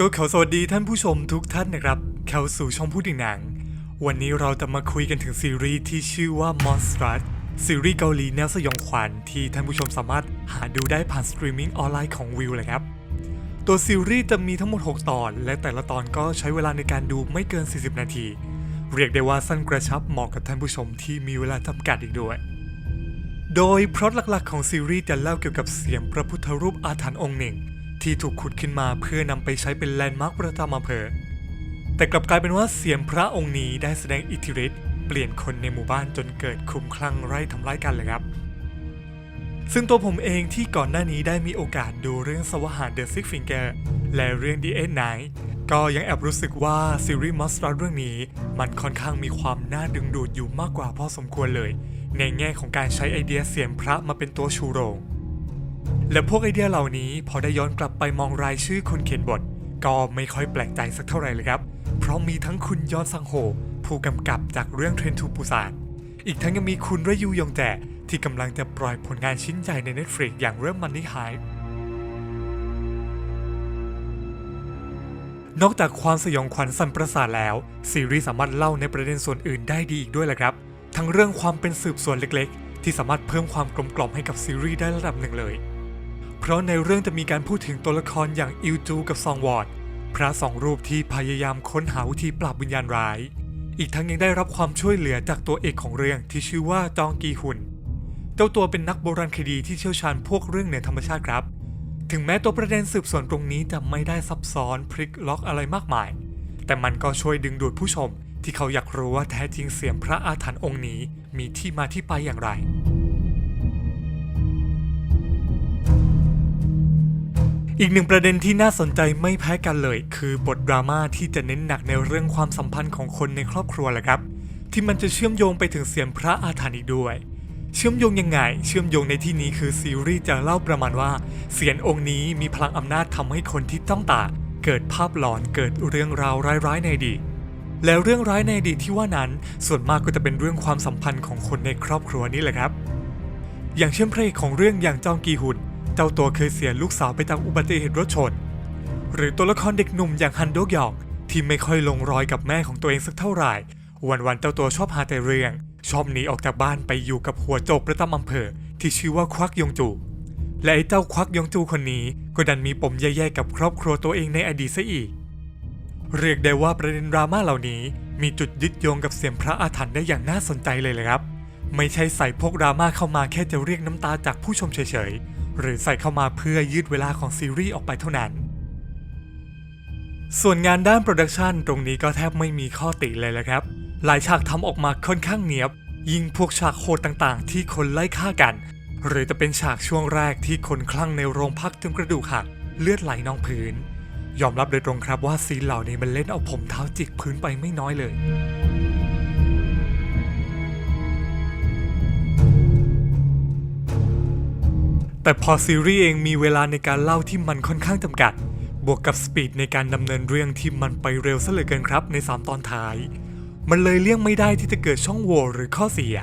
ก็ขอสวัสดีท่านผู้ชมทุกท่านนะครับ เข้าสู่ช่องพูดถึงหนัง วันนี้เราจะมาคุยกันถึงซีรีส์ที่ชื่อว่า Monstrous ซีรีส์เกาหลีแนวสยองขวัญที่ท่านผู้ชมสามารถหาดูได้ผ่านสตรีมมิ่งออนไลน์ของวิวเลยครับ ตัวซีรีส์จะมีทั้งหมด 6 ตอน และแต่ละตอนก็ใช้เวลาในการดูไม่เกิน 40 นาที เรียกได้ว่าสั้นกระชับเหมาะกับท่านผู้ชมที่มีเวลาจำกัดอีกด้วย โดยพล็อตหลักๆ ของซีรีส์จะเล่าเกี่ยวกับเสียงพระพุทธรูปอาถรรพ์องค์หนึ่ง ที่ถูกขุดขึ้นมาเพื่อนำไปใช้เป็นแลนด์มาร์คประจำอำเภอ แต่กลับกลายเป็นว่าเสียงพระองค์นี้ได้แสดงอิทธิฤทธิ์เปลี่ยนคนในหมู่บ้านจนเกิดคลุ้มคลั่งไล่ทำร้ายกันเลยครับ ซึ่งตัวผมเองที่ก่อนหน้านี้ได้มีโอกาสดูเรื่องสวหาร The Six Finger และเรื่อง The Eight Night ก็ยังแอบรู้สึกว่าซีรีส์ Monster เรื่องนี้มันค่อนข้างมีความน่าดึงดูดอยู่มากกว่าพอสมควรเลย ในแง่ของการใช้ไอเดียเสียงพระมาเป็นตัวชูโรง และพวกไอเดียเหล่านี้พอได้ย้อนกลับไปมองรายชื่อคนเขียนบท ก็ไม่ค่อยแปลกใจสักเท่าไหร่เลยครับ เพราะมีทั้งคุณยอนซังโฮผู้กำกับจากเรื่องเทรนทูปูซานอีกทั้งยังมีคุณระยูยองแจที่กำลังจะปล่อยผลงานชิ้นใหญ่ใน Netflix อย่างเรื่องมันนี่ไฮนอกจากความสยองขวัญสั่นประสาทแล้ว ซีรีส์สามารถเล่าในประเด็นส่วนอื่นได้ดีอีกด้วยแหละครับ ทั้งเรื่องความเป็นสืบสวนเล็กๆ ที่สามารถเพิ่มความกลมกล่อมให้กับซีรีส์ได้ระดับหนึ่งเลย ราะในเรื่องจะมีการพูดถึงตัวละครอย่างอิวจูกับซองวอดพระสองรูปที่พยายามค้นหาวิธีปราบวิญญาณร้าย อีกทั้งยังได้รับความช่วยเหลือจากตัวเอกของเรื่องที่ชื่อว่าจองกีฮุนเจ้าตัวเป็นนักโบราณคดีที่เชี่ยวชาญพวกเรื่องเหนือธรรมชาติครับ ถึงแม้ตัวประเด็นสืบสวนตรงนี้จะไม่ได้ซับซ้อนพลิกล็อกอะไรมากมาย แต่มันก็ช่วยดึงดูดผู้ชม ที่เขาอยากรู้ว่าแท้จริงเสียงพระอาถรรพ์องค์นี้มีที่มาที่ไปอย่างไร อีกหนึ่งประเด็นที่น่าสนใจไม่แพ้กันเลย คือบทดราม่าที่จะเน้นหนักในเรื่องความสัมพันธ์ของคนในครอบครัวแหละครับ ที่มันจะเชื่อมโยงไปถึงเสียงพระอาถรรพ์อีกด้วย เชื่อมโยงยังไง เชื่อมโยงในที่นี้คือซีรีส์จะเล่าประมาณว่า เสียงองค์นี้มีพลังอำนาจทำให้คนที่ต้องตาเกิดภาพหลอนเกิดเรื่องราวร้ายๆในอดีตแล้วเรื่องร้ายในอดีตที่ว่านั้นส่วนมากก็จะเป็นเรื่องความสัมพันธ์ของคนในครอบครัวนี่แหละครับ อย่างเช่นพระเอกของเรื่องอย่างจองกีฮุน เจ้าตัวเคยเสียลูกสาวไปจากอุบัติเหตุรถชน หรือตัวละครเด็กหนุ่มอย่างฮันโดกยอกที่ไม่ค่อยลงรอยกับแม่ของตัวเองสักเท่าไหร่ วันๆเจ้าตัวชอบหาแต่เรื่อง ชอบหนีออกจากบ้านไปอยู่กับหัวโจกประจำอำเภอ ที่ชื่อว่าควักยงจู และไอ้เจ้าควักยงจูคนนี้ก็ดันมีปมแย่ๆกับครอบครัวตัวเองในอดีตซะอีก เรียกได้ว่าประเด็นดราม่าเหล่านี้ มีจุดยึดโยงกับเสียงพระอาถรรพ์ได้อย่างน่าสนใจเลยเลยครับ ไม่ใช่ใส่พวกดราม่าเข้ามาแค่จะเรียกน้ำตาจากผู้ชมเฉยๆ หรือใส่เข้ามาเพื่อยืดเวลาของซีรีส์ออกไปเท่านั้น ส่วนงานด้านโปรดักชันตรงนี้ก็แทบไม่มีข้อติเลยแหละครับ หลายฉากทำออกมาค่อนข้างเนียบ ยิ่งพวกฉากโหดต่างๆ ที่คนไล่ฆ่ากัน หรือจะเป็นฉากช่วงแรกที่คนคลั่งในโรงพักจนกระดูกหักเลือดไหลนองพื้น ยอมรับโดยตรงครับว่าซีนเหล่านี้มันเล่นเอาผมเท้าจิกพื้นไปไม่น้อยเลย แต่พอซีรีส์เองมีเวลาในการเล่าที่มันค่อนข้างจำกัด บวกกับสปีดในการดำเนินเรื่องที่มันไปเร็วซะเหลือเกินครับใน 3 ตอนท้าย มันเลยเลี่ยงไม่ได้ที่จะเกิดช่องโหว่หรือข้อเสีย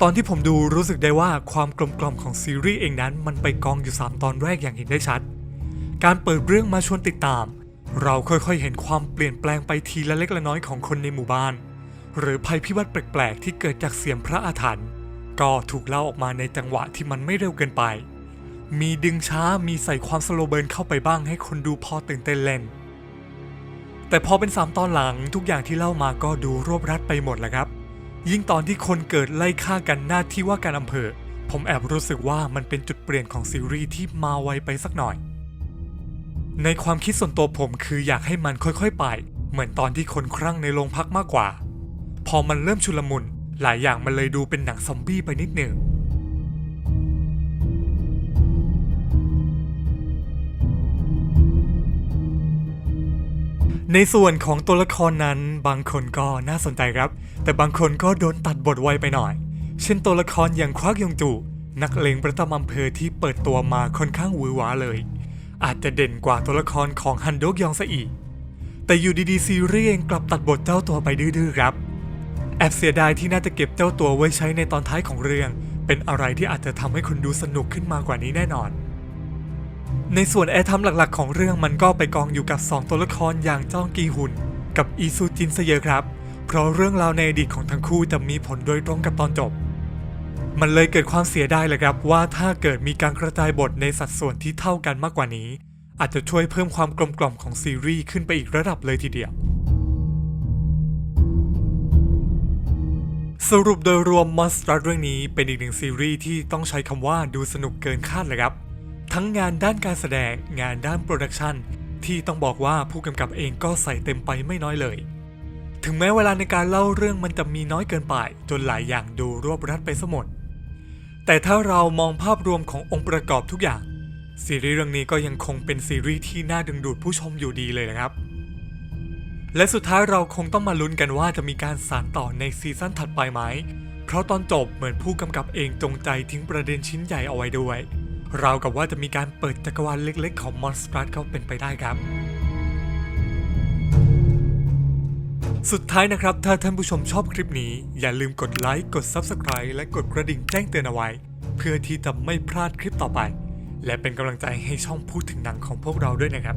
ตอนที่ผมดูรู้สึกได้ว่าความกลมกล่อมของซีรีส์เองนั้นมันไปกองอยู่ 3 ตอนแรกอย่างเห็นได้ชัด การเปิดเรื่องมาชวนติดตาม เราค่อยๆเห็นความเปลี่ยนแปลงไปทีละเล็กละน้อยของคนในหมู่บ้าน หรือภัยพิบัติแปลกๆ ที่เกิดจากเสียงพระอาถรรพ์ก็ถูกเล่าออกมาในจังหวะที่มันไม่เร็วเกินไป มีดึงช้ามีใส่ความสโลเบิร์นเข้าไปบ้างให้คนดูพอตื่นเต้นเล่น แต่พอเป็น 3 ตอนหลังทุกอย่างที่เล่ามาก็ดูรวบรัดไปหมดแหละครับ ยิ่งตอนที่คนเกิดไล่ฆ่ากันหน้าที่ว่าการอำเภอ ผมแอบรู้สึกว่ามันเป็นจุดเปลี่ยนของซีรีส์ที่มาไวไปสักหน่อย ในความคิดส่วนตัวผมคืออยากให้มันค่อยๆไป เหมือนตอนที่คนครั่งในโรงพักมากกว่า พอมันเริ่มชุลมุนหลายอย่างมันเลยดูเป็นหนังซอมบี้ไปนิดหนึ่ง ในส่วนของตัวละครนั้นบางคนก็น่าสนใจครับ แต่บางคนก็โดนตัดบทไวไปหน่อย เช่นตัวละครอย่างควักยงจูนักเลงประจำอำเภอที่เปิดตัวมาค่อนข้างหวือหวาเลย อาจจะเด่นกว่าตัวละครของฮันโดกยองซะอีก แต่อยู่ดีๆซีรีส์เองกลับตัดบทเจ้าตัวไปดื้อๆครับ แอบเสียดายที่น่าจะเก็บเจ้าตัวไว้ใช้ในตอนท้ายของเรื่อง เป็นอะไรที่อาจจะทำให้คนดูสนุกขึ้นมากว่านี้แน่นอน ในส่วนแอร์ทม์หลักๆ ของเรื่องมันก็ไปกองอยู่กับ 2 ตัวละครอย่างจ้องกีฮุน กับอีซูจินซะเยอะครับ เพราะเรื่องราวในอดีตของทั้งคู่จะมีผลโดยตรงกับตอนจบ มันเลยเกิดความเสียดายเลยครับว่าถ้าเกิดมีการกระจายบทในสัดส่วนที่เท่ากันมากกว่านี้ อาจจะช่วยเพิ่มความกลมกล่อมของซีรีส์ขึ้นไปอีกระดับเลยทีเดียวสรุปโดยรวม Monster เรื่องนี้เป็นอีกหนึ่งซีรีส์ที่ต้องใช้คำว่าดูสนุกเกินคาดเลยครับ ทั้งงานด้านการแสดง งานด้านโปรดักชันที่ต้องบอกว่าผู้กำกับเองก็ใส่เต็มไปไม่น้อยเลย ถึงแม้เวลาในการเล่าเรื่องมันจะมีน้อยเกินไป จนหลายอย่างดูรวบรัดไปซะหมดแต่ถ้าเรามองภาพรวมขององค์ประกอบทุกอย่าง ซีรีส์เรื่องนี้ก็ยังคงเป็นซีรีส์ที่น่าดึงดูดผู้ชมอยู่ดีเลยนะครับ และสุดท้ายเราคงต้องมาลุ้นกันว่าจะมีการสานต่อในซีซั่นถัดไปไหม เพราะตอนจบเหมือนผู้กำกับเองจงใจทิ้งประเด็นชิ้นใหญ่เอาไว้ด้วย ราวกับว่าจะมีการเปิดจักรวาลเล็กๆ ของมอนสตรัสก็เป็นไปได้ครับ สุดท้ายนะครับ ถ้าท่านผู้ชมชอบคลิปนี้ อย่าลืมกดไลค์ กด Subscribe และกดกระดิ่งแจ้งเตือนเอาไว้ เพื่อที่จะไม่พลาดคลิปต่อไป และเป็นกำลังใจให้ช่องพูดถึงหนังของพวกเราด้วยนะครับ